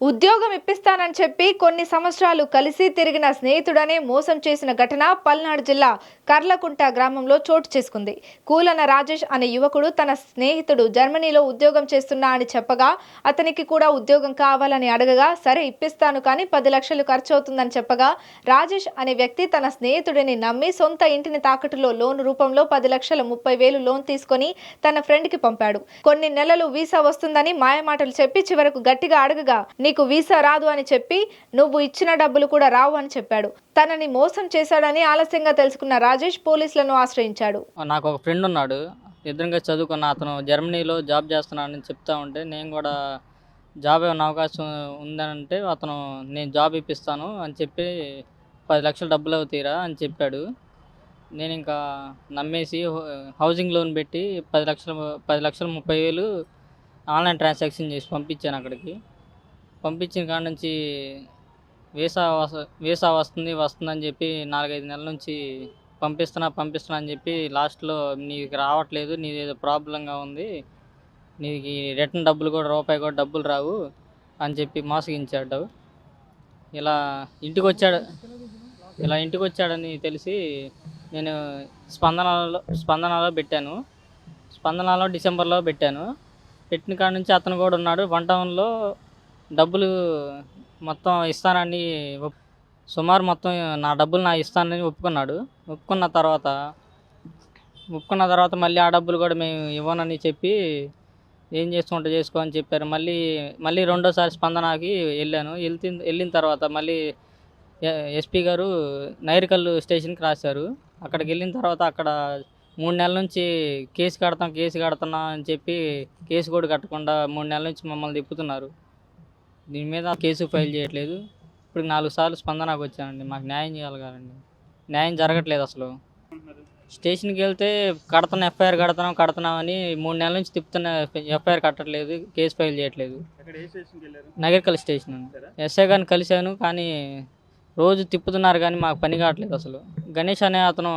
ఉద్యోగం ఇప్పిస్తానని చెప్పి కొన్ని సంవత్సరాలు కలిసి తిరిగిన స్నేహితుడనే మోసం చేసిన ఘటన పల్నాడు జిల్లా కర్లకుంట గ్రామంలో చోటు చేసుకుంది. కూలన రాజేష్ అనే యువకుడు తన స్నేహితుడు జర్మనీలో ఉద్యోగం చేస్తున్నా అని చెప్పగా అతనికి కూడా ఉద్యోగం కావాలని అడగగా సరే ఇప్పిస్తాను కానీ పది లక్షలు ఖర్చు అవుతుందని చెప్పగా రాజేష్ అనే వ్యక్తి తన స్నేహితుడిని నమ్మి సొంత ఇంటిని తాకట్టులో లోన్ రూపంలో పది లక్షల ముప్పై వేలు లోన్ తీసుకొని తన ఫ్రెండ్కి పంపాడు. కొన్ని నెలలు వీసా వస్తుందని మాయమాటలు చెప్పి చివరకు గట్టిగా అడగగా నీకు వీసా రాదు అని చెప్పి నువ్వు ఇచ్చిన డబ్బులు కూడా రావు అని చెప్పాడు. తనని మోసం చేశాడని ఆలస్యంగా తెలుసుకున్న రాజేష్ పోలీసులను ఆశ్రయించాడు. నాకు ఒక ఫ్రెండ్ ఉన్నాడు. ఎదురుగా చదువుకున్న అతను జర్మనీలో జాబ్ చేస్తున్నానని చెప్తా ఉంటే నేను కూడా జాబ్ ఏమైనా అవకాశం ఉందనంటే అతను నేను జాబ్ ఇప్పిస్తాను అని చెప్పి పది లక్షలు డబ్బులు అవుతాయిరా అని చెప్పాడు. నేను ఇంకా నమ్మేసి హౌసింగ్ లోన్ పెట్టి పది లక్షలు పది లక్షలు ముప్పై వేలు ఆన్లైన్ ట్రాన్సాక్షన్ చేసి పంపించాను అక్కడికి. పంపించిన కాడ నుంచి వీసా వీసా వస్తుంది వస్తుందని చెప్పి నాలుగైదు నెలల నుంచి పంపిస్తున్నా పంపిస్తున్నా అని చెప్పి లాస్ట్లో నీకు రావట్లేదు నీది ఏదో ప్రాబ్లంగా ఉంది నీకు రిటర్న్ డబ్బులు కూడా రూపాయి కూడా డబ్బులు రావు అని చెప్పి మోసగించాడు. ఇలా ఇంటికి వచ్చాడు ఇలా ఇంటికి వచ్చాడని తెలిసి నేను స్పందనలో స్పందనలో పెట్టాను. స్పందనలో డిసెంబర్లో పెట్టాను. పెట్టిన కాడ నుంచి అతను కూడా ఉన్నాడు. వన్ టౌన్లో డబ్బులు మొత్తం ఇస్తానని ఒప్- సుమారు మొత్తం నా డబ్బులు నా ఇస్తానని ఒప్పుకున్నాడు. ఒప్పుకున్న తర్వాత ఒప్పుకున్న తర్వాత మళ్ళీ ఆ డబ్బులు కూడా మేము ఇవ్వనని చెప్పి ఏం చేసుకుంటే చేసుకో అని చెప్పారు. మళ్ళీ మళ్ళీ రెండోసారి స్పందనకి వెళ్ళాను. వెళ్తి వెళ్ళిన తర్వాత మళ్ళీ ఎస్పీ గారు నైరికల్లు స్టేషన్కి రాశారు. అక్కడికి వెళ్ళిన తర్వాత అక్కడ మూడు నెలల నుంచి కేసు కడతాం కేసు కడుతున్నా అని చెప్పి కేసు కూడా కట్టకుండా మూడు నెలల నుంచి మమ్మల్ని తిప్పుతున్నారు. దీని మీద కేసు ఫైల్ చేయట్లేదు. ఇప్పుడు నాలుగు సార్లు స్పందనకు వచ్చానండి మాకు న్యాయం చేయాలి కదండి న్యాయం జరగట్లేదు అసలు. స్టేషన్కి వెళ్తే కడతాను ఎఫ్ఐఆర్ కడతాం కడతామని మూడు నెలల నుంచి తిప్పుతున్న ఎఫ్ఐఆర్ కట్టట్లేదు కేసు ఫైల్ చేయట్లేదు. నగరికల్ స్టేషన్ ఎస్ఐ గారిని కలిశాను కానీ రోజు తిప్పుతున్నారు కానీ మాకు పని కావట్లేదు అసలు. గణేష్ అనే అతను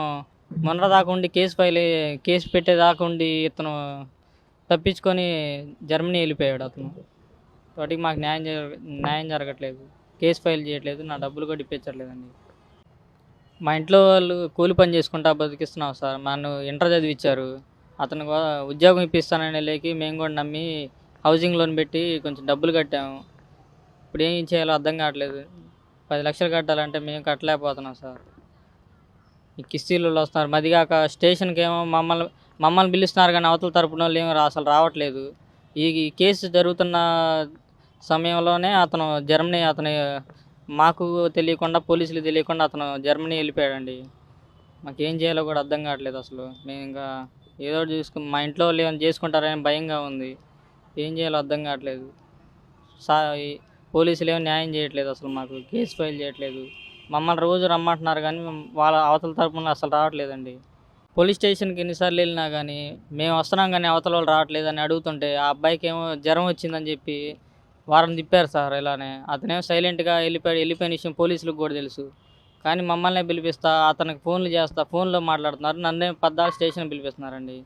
మొన్న దాకా ఉండి కేసు ఫైల్ కేసు పెట్టేదాకా ఉండి ఇతను తప్పించుకొని జర్మనీ వెళ్ళిపోయాడు అతను. వాటికి మాకు న్యాయం జరగ న్యాయం జరగట్లేదు. కేసు ఫైల్ చేయట్లేదు. నా డబ్బులు కూడా ఇప్పించట్లేదండి. మా ఇంట్లో వాళ్ళు కూలి పని చేసుకుంటా బతికిస్తున్నాం సార్. నన్ను ఇంటర్ చదివించారు అతను కూడా ఉద్యోగం ఇప్పిస్తానని లేకి మేము కూడా నమ్మి హౌసింగ్ లోన్ పెట్టి కొంచెం డబ్బులు కట్టాము. ఇప్పుడు ఏం చేయాలో అర్థం కావట్లేదు. పది లక్షలు కట్టాలంటే మేము కట్టలేకపోతున్నాం సార్. ఈ కిస్తీలు వస్తున్నారు. మదిగాక స్టేషన్కి ఏమో మమ్మల్ని మమ్మల్ని పిలుస్తున్నారు కానీ అవతల తరపున వాళ్ళు ఏమో అసలు రావట్లేదు. ఈ కేసు జరుగుతున్న సమయంలోనే అతను జర్మనీ అతని మాకు తెలియకుండా పోలీసులు తెలియకుండా అతను జర్మనీ వెళ్ళిపోయాడండి. మాకు ఏం చేయాలో కూడా అర్థం కావట్లేదు అసలు. మేము ఇంకా ఏదో ఒకటి చూసుకు మా ఇంట్లో వాళ్ళు ఏమైనా చేసుకుంటారని భయంగా ఉంది. ఏం చేయాలో అర్థం కావట్లేదు. సా ఈ పోలీసులు ఏమో న్యాయం చేయట్లేదు అసలు మాకు కేసు ఫైల్ చేయట్లేదు. మమ్మల్ని రోజు రమ్మంటున్నారు కానీ వాళ్ళ అవతల తరపున అసలు రావట్లేదండి. పోలీస్ స్టేషన్కి ఎన్నిసార్లు వెళ్ళినా కానీ మేము వస్తున్నాం కానీ అవతల వాళ్ళు రావట్లేదని అడుగుతుంటే ఆ అబ్బాయికి ఏమో జ్వరం వచ్చిందని చెప్పి వారం తిప్పారు సార్ ఇలానే. అతనేమో సైలెంట్గా వెళ్ళిపోయాడు వెళ్ళిపోయిన విషయం పోలీసులకు కూడా తెలుసు. కానీ మమ్మల్ని పిలిపిస్తా అతనికి ఫోన్లు చేస్తా ఫోన్లో మాట్లాడుతున్నారు. నన్నే పద్దాలు స్టేషన్ పిలిపిస్తున్నారండి.